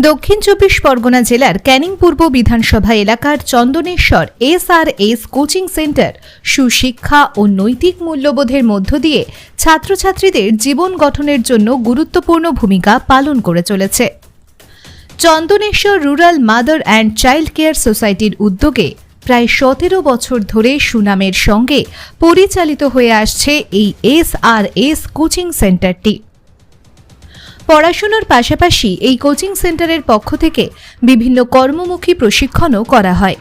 দক্ষিণ চব্বিশ পরগনা জেলার ক্যানিং পূর্ব বিধানসভা এলাকার Chandaneswar S R S coaching centre সুশিক্ষা ও নৈতিক মূল্যবোধের মধ্য দিয়ে ছাত্রছাত্রীদের জীবন গঠনের জন্য গুরুত্বপূর্ণ ভূমিকা পালন করে চলেছে। Chandaneswar rural mother and child care সোসাইটির উদ্যোগে প্রায় সতেরো বছর ধরে সুনামের সঙ্গে পরিচালিত হয়ে আসছে এই এস আর এস কোচিং সেন্টারটি। পড়াশোনার পাশাপাশি এই কোচিং সেন্টারের পক্ষ থেকে বিভিন্ন কর্মমুখী প্রশিক্ষণও করা হয়।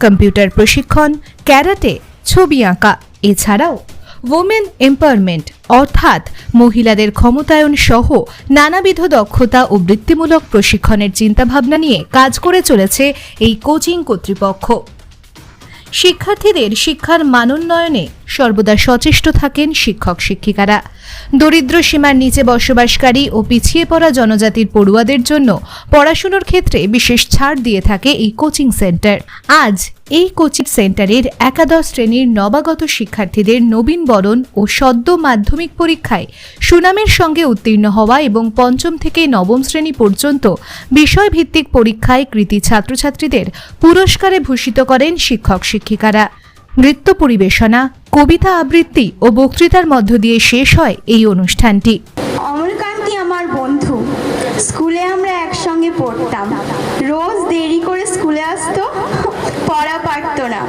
কম্পিউটার প্রশিক্ষণ, ক্যারাটে, ছবি আঁকা, এছাড়াও ওমেন এম্পাওয়ারমেন্ট অর্থাৎ মহিলাদের ক্ষমতায়ন সহ নানাবিধ দক্ষতা ও বৃত্তিমূলক প্রশিক্ষণের চিন্তাভাবনা নিয়ে কাজ করে চলেছে এই কোচিং কর্তৃপক্ষ। শিক্ষার্থীদের শিক্ষার মানোন্নয়নে সর্বদা সচেষ্ট থাকেন শিক্ষক শিক্ষিকারা দরিদ্র সীমার নিচে বসবাসকারী ও পিছিয়ে পড়া জনজাতির পড়ুয়াদের জন্য পড়াশুনোর ক্ষেত্রে বিশেষ ছাড় দিয়ে থাকে এই কোচিং সেন্টার। আজ এই কোচিং সেন্টারের একাদশ শ্রেণির নবাগত শিক্ষার্থীদের নবীন বরণ ও সদ্য মাধ্যমিক পরীক্ষায় সুনামের সঙ্গে উত্তীর্ণ হওয়া এবং পঞ্চম থেকে নবম শ্রেণি পর্যন্ত বিষয়ভিত্তিক পরীক্ষায় কৃতি ছাত্রছাত্রীদের পুরস্কারে ভূষিত করেন শিক্ষক শিক্ষিকারা নৃত্য পরিবেশনা কবিতা আবৃত্তি ও বক্তৃতার মধ্য দিয়ে শেষ হয় এই অনুষ্ঠানটি। অমলকান্তি আমার বন্ধু। স্কুলে আমরা একসঙ্গে পড়তাম। রোজ দেরি করে স্কুলে আসতো, পড়া পারতো না।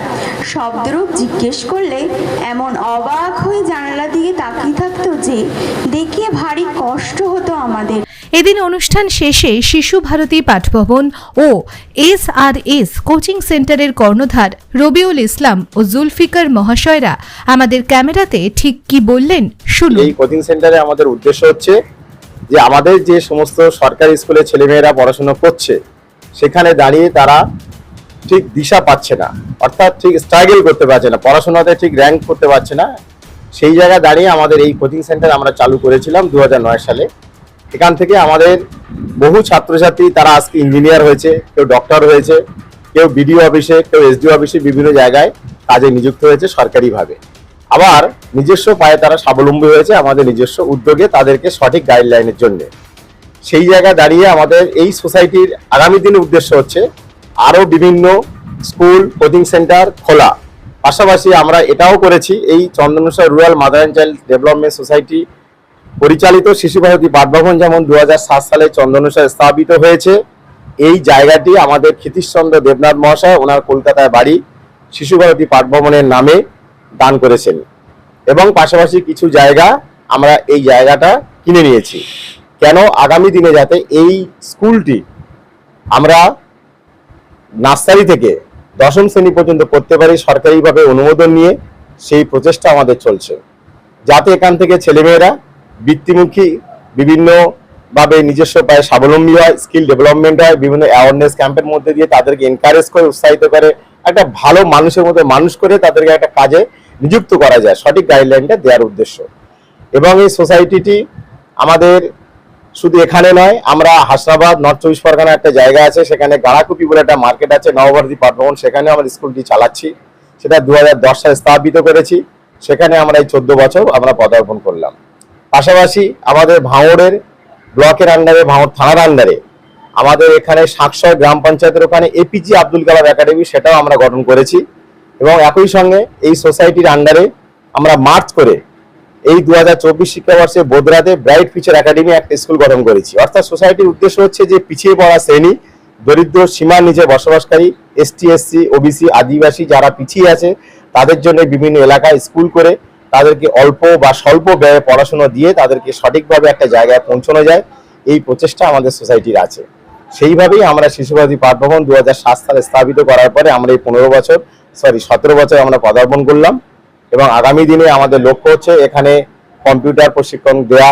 শব্দরূপ জিজ্ঞেস করলে এমন অবাক হয়ে জানালা দিকে তাকিয়ে থাকতো যে, দেখে ভারী কষ্ট হতো আমাদের। এদিন অনুষ্ঠান শেষে শিশু ভারতী পাঠভবন ও এস আর এস কোচিং সেন্টারের কর্ণধার রবিউল ইসলাম ও জুলফিকার মহাশয়রা আমাদের ক্যামেরাতে ঠিক কি বললেন শুনুন। এই কোচিং সেন্টারে আমাদের উদ্দেশ্য হচ্ছে যে আমাদের যে সমস্ত সরকারি স্কুলে ছেলেমেয়েরা পড়াশোনা করছে, সেখানে দাঁড়িয়ে তারা ঠিক দিশা পাচ্ছে না, অর্থাৎ ঠিক স্ট্রাগল করতে পারছে না, পড়াশোনাতে ঠিক র্যাঙ্ক করতে পারছে না। সেই জায়গায় দাঁড়িয়ে আমাদের এই কোচিং সেন্টার আমরা চালু করেছিলাম দু হাজার নয় সালে। এখান থেকে আমাদের বহু ছাত্রছাত্রী, তারা আজকে ইঞ্জিনিয়ার হয়েছে, কেউ ডক্টর হয়েছে, কেউ বিডিও অফিসে কেউ এসডিও অফিসে বিভিন্ন জায়গায় কাজে নিযুক্ত হয়েছে সরকারিভাবে। আবার নিজস্ব পায়ে তারা স্বাবলম্বী হয়েছে আমাদের নিজস্ব উদ্যোগে তাদেরকে সঠিক গাইডলাইনের জন্য। সেই জায়গায় দাঁড়িয়ে আমাদের এই সোসাইটির আগামী দিনের উদ্দেশ্য হচ্ছে আরও বিভিন্ন স্কুল কোচিং সেন্টার খোলা। পাশাপাশি আমরা এটাও করেছি, এই Chandaneswar rural mother and child development society পরিচালিত শিশু ভারতী পাঠভবন যেমন দু হাজার সাত সালে চন্দনেশ্বর স্থাপিত হয়েছে, এই জায়গাটি আমাদের ক্ষিতীশচন্দ্র দেবনাথ মহাশয় ওনার কলকাতায় বাড়ি শিশু ভারতী পাঠভবনের নামে দান করেছেন। এবং পাশাপাশি কিছু জায়গা আমরা এই জায়গাটা কিনে নিয়েছি। কেন আগামী দিনে যাতে এই স্কুলটি আমরা নার্সারি থেকে দশম শ্রেণি পর্যন্ত করতে পারি, সরকারিভাবে অনুমোদন নিয়ে সেই প্রচেষ্টা আমাদের চলছে। যাতে এখান থেকে ছেলেমেয়েরা বৃত্তিমুখী বিভিন্ন ভাবে নিজস্ব পায়ে স্বাবলম্বী হয় স্কিল ডেভেলপমেন্ট হয়, বিভিন্ন অ্যাওয়ারনেস ক্যাম্পের মধ্যে দিয়ে তাদেরকে এনকারেজ করে, উৎসাহিত করে, একটা ভালো মানুষের মধ্যে মানুষ করে তাদেরকে একটা কাজে নিযুক্ত করা যায়, সঠিক গাইডলাইনটা দেওয়ার উদ্দেশ্য। এবং এই সোসাইটিটি আমাদের শুধু এখানে নয়, আমরা হাসনাবাদ নর্থ চব্বিশ পরগনা একটা জায়গা আছে, সেখানে গাড়াকুপি বলে একটা মার্কেট আছে, নবভারতী পাঠভবন সেখানে আমরা স্কুলটি চালাচ্ছি। সেটা দু হাজার দশ সালে স্থাপিত করেছি, সেখানে আমরা এই চোদ্দ বছর আমরা পদার্পণ করলাম। পাশাপাশি আমাদের ভাঙড়ের ব্লকের আন্ডারে ভাঙড় থানার আন্ডারে আমাদের এখানে সাকসয় গ্রাম পঞ্চায়েতের ওখানে এপিজি আব্দুল কালাম একাডেমি সেটাও আমরা গঠন করেছি এবং একই সঙ্গে এই সোসাইটির আন্ডারে আমরা মার্চ করে এই দু হাজার চব্বিশ শিক্ষাবর্ষে বোদরাতে ব্রাইট ফিচার একাডেমি একটা স্কুল গঠন করেছি। অর্থাৎ সোসাইটির উদ্দেশ্য হচ্ছে যে পিছিয়ে পড়া শ্রেণি, দরিদ্র, সীমার নিচে বসবাসকারী এসটি এসসি ওবিসি আদিবাসী যারা পিছিয়ে আছে, তাদের জন্য বিভিন্ন এলাকায় স্কুল করে তাদেরকে অল্প বা স্বল্প ব্যয়ে পড়াশোনা দিয়ে তাদেরকে সঠিকভাবে একটা জায়গায় পৌঁছানো যায়। এই প্রচেষ্টা আমাদের সোসাইটির আছে। সেইভাবেই আমরা শিশুবাদী পাঠভবন দু হাজার সাত সালে স্থাপিত করার পরে আমরা এই পনেরো বছর সরি সতেরো বছর আমরা পদার্পণ করলাম এবং আগামী দিনে আমাদের লক্ষ্য হচ্ছে এখানে কম্পিউটার প্রশিক্ষণ দেয়া,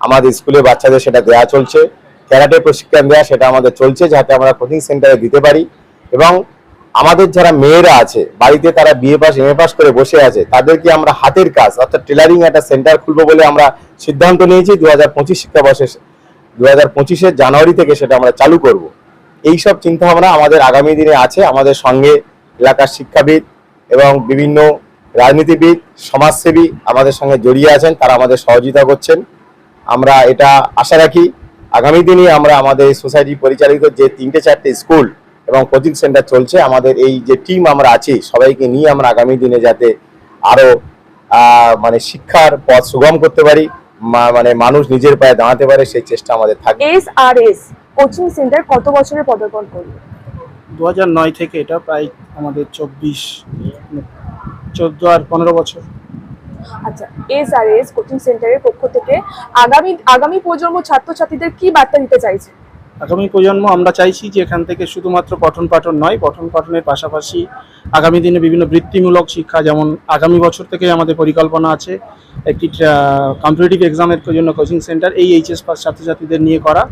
আমাদের স্কুলে বাচ্চাদের সেটা দেওয়া চলছে, ক্যারাটে প্রশিক্ষণ দেওয়া সেটা আমাদের চলছে যাতে আমরা কোচিং সেন্টারে দিতে পারি এবং আমাদের যারা মেয়েরা আছে, বাড়িতে তারা BA pass M A pass করে বসে আছে, তাদেরকে আমরা হাতের কাজ, অর্থাৎ টেলারিং একটা সেন্টার খুলবো বলে আমরা সিদ্ধান্ত নিয়েছি দু হাজার পঁচিশ শিক্ষাবর্ষে দু হাজার পঁচিশের জানুয়ারি থেকে সেটা আমরা চালু করব। এই সব চিন্তাভাবনা আমাদের আগামী দিনে আছে, আমাদের সঙ্গে এলাকার শিক্ষাবিদ এবং বিভিন্ন রাজনীতিবিদ, সমাজসেবী আমাদের সঙ্গে জড়িয়ে আছেন, তারা আমাদের সহযোগিতা করছেন। আমরা এটা আশা রাখি, আগামী দিনে আমরা আমাদের সোসাইটি পরিচালিত যে তিনটে চারটে স্কুল এবং কোচিং সেন্টার চলছে। আমাদের এই যে টিম আমরা আছি সবাইকে নিয়ে আমরা আগামী দিনে যাতে আরও আহ, মানে শিক্ষার পথ সুগম করতে পারি মা- মানে মানুষ নিজের পায়ে দাঁড়াতে পারে সেই চেষ্টা আমাদের থাকে S R S coaching centre কত বছরে পদার্পণ করল দু নয় থেকে এটা প্রায় আমাদের চব্বিশ চোদ্দ আর পনেরো বছর। আচ্ছা এস আর এস কোচিং সেন্টারের পক্ষ থেকে আগামী আগামী প্রজন্ম ছাত্রছাত্রীদের কি বার্তা দিতে চাইছে? আগামী প্রজন্ম আমরা চাইছি যে এখান থেকে শুধুমাত্র পঠন পাঠন নয়, পঠন পাঠনের পাশাপাশি আগামী দিনে বিভিন্ন বৃত্তিমূলক শিক্ষা, যেমন আগামী বছর থেকে আমাদের পরিকল্পনা আছে একটি কম্পিটিটিভ এক্সামের জন্য কোচিং সেন্টার এই এইচএস পাস ছাত্রছাত্রীদের নিয়ে করা।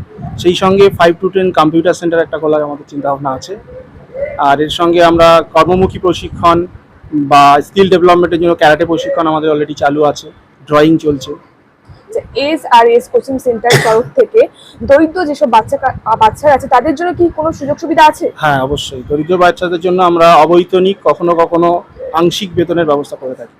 সেই সঙ্গে five two ten computer centre একটা খোলার আমাদের চিন্তাভাবনা আছে। আর এর সঙ্গে আমরা কর্মমুখী প্রশিক্ষণ বা স্কিল ডেভেলপমেন্টের জন্য ক্যারাটে প্রশিক্ষণ আমাদের অলরেডি চালু আছে ড্রয়িং চলছে। S R S coaching centre তরফ থেকে দরিদ্র যেসব বাচ্চা বাচ্চারা আছে, তাদের জন্য কি কোনো সুযোগ সুবিধা আছে? হ্যাঁ অবশ্যই। দরিদ্র বাচ্চাদের জন্য আমরা অবৈতনিক, কখনো কখনো আংশিক বেতনের ব্যবস্থা করে থাকি।